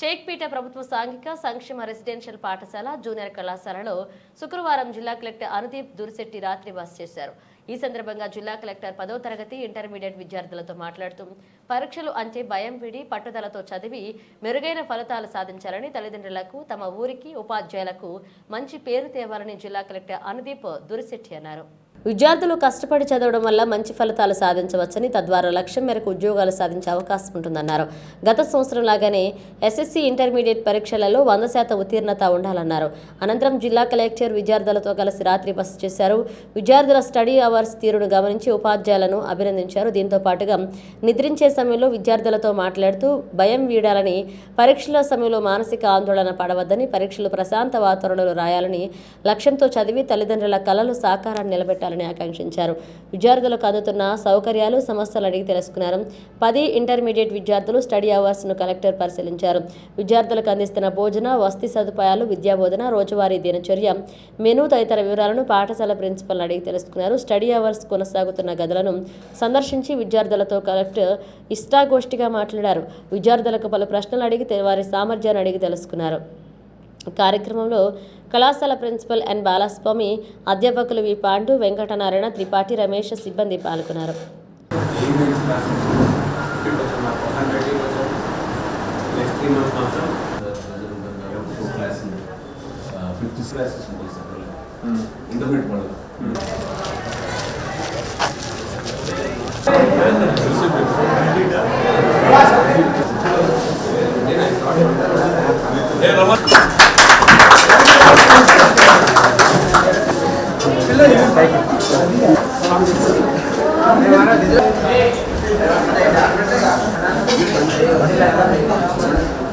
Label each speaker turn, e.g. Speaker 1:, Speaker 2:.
Speaker 1: చేక్పేట ప్రభుత్వ సాంఘిక సంక్షేమ రెసిడెన్షియల్ పాఠశాల జూనియర్ కళాశాలలో శుక్రవారం జిల్లా కలెక్టర్ అనుదీప్ దురిశెట్టి రాత్రి బస్ చేశారు. ఈ సందర్భంగా జిల్లా కలెక్టర్ పదో తరగతి ఇంటర్మీడియట్ విద్యార్థులతో మాట్లాడుతూ పరీక్షలు అంటే భయం విడి పట్టుదలతో చదివి మెరుగైన ఫలితాలు సాధించాలని తల్లిదండ్రులకు తమ ఊరికి ఉపాధ్యాయులకు మంచి పేరు తేవాలని జిల్లా కలెక్టర్ అనుదీప్ దురిశెట్టి అన్నారు. విద్యార్థులు కష్టపడి చదవడం వల్ల మంచి ఫలితాలు సాధించవచ్చని తద్వారా లక్ష్యం మేరకు ఉద్యోగాలు సాధించే అవకాశం ఉంటుందన్నారు. గత సంవత్సరం లాగానే ఎస్ఎస్సి ఇంటర్మీడియట్ పరీక్షలలో వంద శాతం ఉత్తీర్ణత ఉండాలన్నారు. అనంతరం జిల్లా కలెక్టర్ విద్యార్థులతో కలిసి రాత్రి బస చేశారు. విద్యార్థుల స్టడీ అవర్స్ తీరును గమనించి ఉపాధ్యాయులను అభినందించారు. దీంతో పాటుగా నిద్రించే సమయంలో విద్యార్థులతో మాట్లాడుతూ భయం వీడాలని పరీక్షల సమయంలో మానసిక ఆందోళన పడవద్దని పరీక్షలు ప్రశాంత వాతావరణంలో రాయాలని లక్ష్యంతో చదివి తల్లిదండ్రుల కలలు సాకారాన్ని నిలబెట్టాలని ఆకాంక్షించారు. విద్యార్థులకు అందుతున్న సౌకర్యాలు సమస్యలు అడిగి తెలుసుకున్నారు. పది ఇంటర్మీడియట్ విద్యార్థులు స్టడీ అవర్స్ను కలెక్టర్ పరిశీలించారు. విద్యార్థులకు అందిస్తున్న భోజన వసతి సదుపాయాలు విద్యా బోధన రోజువారీ దినచర్య మెనూ తదితర వివరాలను పాఠశాల ప్రిన్సిపల్ అడిగి తెలుసుకున్నారు. స్టడీ అవర్స్ కొనసాగుతున్న గదులను సందర్శించి విద్యార్థులతో కలెక్టర్ ఇష్టాగోష్ఠిగా మాట్లాడారు. విద్యార్థులకు పలు ప్రశ్నలు అడిగి వారి సామర్థ్యాన్ని అడిగి తెలుసుకున్నారు. కార్యక్రమంలో కళాశాల ప్రిన్సిపల్ ఎన్ బాలస్వామి అధ్యాపకులు వి పాండు వెంకటనారాయణ త్రిపాఠి రమేష్ సిబ్బంది పాల్గొన్నారు.
Speaker 2: ที่แล้วก็เห็นว่าเขา
Speaker 3: เป็นอย่างนี้